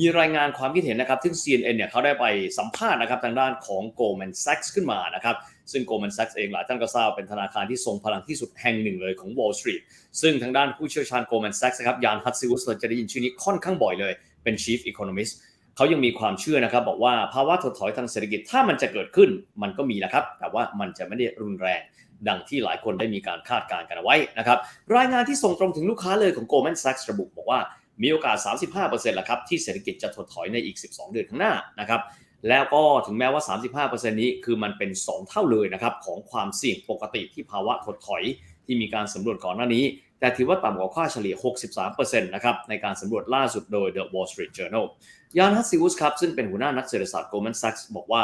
มีรายงานความคิดเห็นนะครับ ซึ่ง CNN เนี่ยเขาได้ไปสัมภาษณ์นะครับทางด้านของ Goldman Sachs ขึ้นมานะครับ ซึ่ง Goldman Sachs เองหลายท่านก็ทราบเป็นธนาคารที่ทรงพลังที่สุดแห่งหนึ่งเลยของ Wall Street ซึ่งทางด้านผู้เชี่ยวชาญ Goldman Sachs นะครับยานฮัตซิวุสเราจะได้ยินชื่อนี้ค่อนข้างบ่อยเลย เป็น Chief Economist เขายังมีความเชื่อนะครับ บอกว่าภาวะถดถอยทางเศรษฐกิจถ้ามันจะเกิดขึ้นมันก็มีนะครับ แต่ว่ามันจะไม่ได้รุนแรงดังที่หลายคนได้มีการคาดการณ์กันเอาไว้นะครับรายงานที่ส่งตรงถึงลูกค้าเลยของ Goldman Sachs ระบุบอกว่า มีโอกาส 35%ละครับที่เศรษฐกิจจะถดถอยในอีก 12 เดือนข้างหน้านะครับแล้วก็ถึงแม้ว่า 35%นี้คือมันเป็น 2 เท่าเลยนะครับของความเสี่ยงปกติที่ภาวะถดถอยที่มีการสำรวจก่อนหน้านี้ แต่ถือว่าต่ำกว่าค่าเฉลี่ย 63%นะครับในการสำรวจล่าสุดโดย The Wall Street Journal ยานฮัตซิวุสครับซึ่งเป็นหัวหน้านักเศรษฐศาสตร์ Goldman Sachs บอกว่า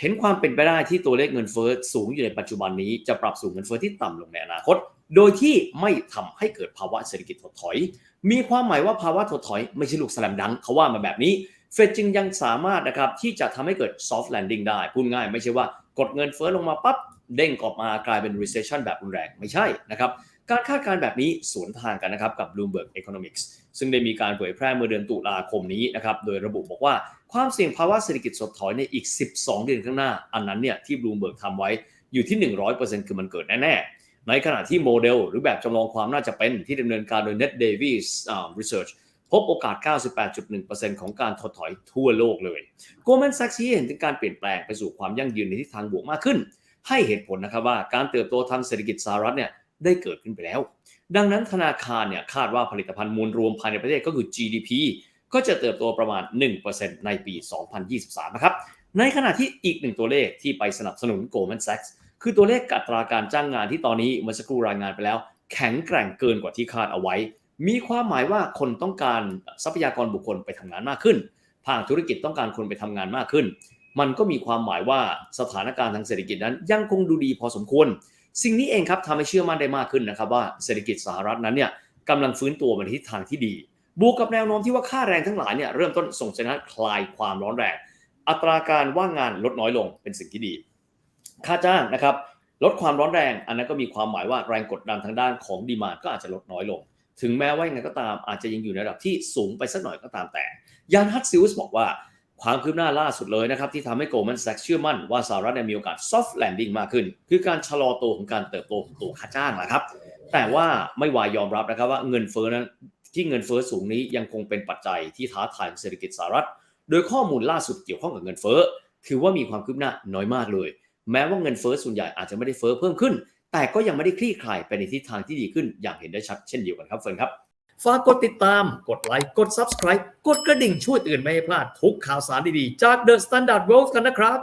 เห็นความเป็นไปได้ที่ตัวเลขเงินเฟ้อสูงอยู่ในปัจจุบันนี้จะปรับสู่เงินเฟ้อที่ต่ำลงในอนาคต โดยที่ไม่ทำให้เกิดภาวะเศรษฐกิจถดถอย มีความหมายว่าภาวะถดถอยไม่ใช่ลูกสแลมดังเขาว่ามาแบบนี้ เฟดจึงยังสามารถนะครับที่จะทำให้เกิด soft landing ได้ พูดง่ายไม่ใช่ว่ากดเงินเฟ้อลงมาปั๊บเด้งออกมากลายเป็น recession แบบรุนแรงไม่ใช่นะครับ การคาดการณ์แบบนี้สวนทางกันนะครับกับ Bloomberg Economics ซึ่งได้มีการเผยแพร่เมื่อเดือนตุลาคมนี้นะครับโดยระบุบอกว่าความเสี่ยงภาวะเศรษฐกิจถดถอยในอีก 12 เดือนข้างหน้า อันนั้นเนี่ยที่ Bloomberg ทำไว้อยู่ที่ 100%คือมันเกิดแน่ๆ ในขณะที่โมเดลหรือแบบจำลองความน่าจะเป็นที่ดำเนินการโดย Net Davis Research พบโอกาส 98.1%ของการถดถอยทั่วโลกเลย Goldman Sachs เห็นถึงการเปลี่ยนแปลงไปสู่ความยั่งยืนในทิศทางบวกมากขึ้น ให้เหตุผลนะครับว่าการเติบโตทางเศรษฐกิจสหรัฐเนี่ยได้เกิดขึ้นไปแล้ว ดังนั้นธนาคารเนี่ยคาดว่าผลิตภัณฑ์มูลรวมภายในประเทศก็คือ GDP ก็จะเติบโตประมาณ 1%ในปี 2023 นะครับ ในขณะที่อีกหนึ่งตัวเลขที่ไปสนับสนุน Goldman Sachs คือตัวเลขอัตราการจ้างงานที่ตอนนี้เมื่อสักครู่รายงานไปแล้ว แข็งแกร่งเกินกว่าที่คาดเอาไว้ มีความหมายว่าคนต้องการทรัพยากรบุคคลไปทำงานมากขึ้น ภาคธุรกิจต้องการคนไปทำงานมากขึ้น มันก็มีความหมายว่าสถานการณ์ทางเศรษฐกิจนั้น ยังคงดูดีพอสมควร สิ่งนี้เองครับทำให้เชื่อมั่นได้มากขึ้นนะครับว่าเศรษฐกิจสหรัฐนั้นเนี่ยกำลังฟื้นตัวมาในทิศทางที่ดี บวกกับแนวโน้มที่ว่าค่าแรงทั้งหลายเนี่ยเริ่มต้นส่งสัญญาณคลายความร้อนแรง อัตราการว่างงานลดน้อยลงเป็นสิ่งที่ดี ค่าจ้างนะครับลดความร้อนแรง อันนั้นก็มีความหมายว่าแรงกดดันทางด้านของดีมานก็อาจจะลดน้อยลง ถึงแม้ว่ายังไงก็ตามอาจจะยังอยู่ในระดับที่สูงไปสักหน่อยก็ตามแต่ ยานฮัตซิลส์บอกว่าความคืบหน้าล่าสุดเลยนะครับ ที่ทำให้ Goldman Sachs เชื่อมั่นว่าสหรัฐเนี่ยมีโอกาส soft landing มากขึ้น คือการชะลอตัวของการเติบโตของตัวค่าจ้างนะครับ แต่ว่าไม่วายยอมรับนะครับว่าเงินเฟ้อนั้นที่เงินเฟ้อสูงนี้ยังคงเป็นปัจจัยที่ท้าทายเศรษฐกิจสหรัฐ โดยข้อมูลล่าสุดเกี่ยวข้องกับเงินเฟ้อถือว่ามีความคืบหน้าน้อยมากเลย แม้ว่าเงินเฟ้อส่วนใหญ่อาจจะไม่ได้เฟ้อเพิ่มขึ้น แต่ก็ยังไม่ได้คลี่คลายไปในทิศทางที่ดีขึ้น อย่างเห็นได้ชัดเช่นเดียวกันครับเฟิร์นครับฝากกดติดตาม กดไลค์ กด Subscribe กดกระดิ่งช่วยเตือนไม่ให้พลาดทุกข่าวสารดีๆ จาก The Standard World กันนะครับ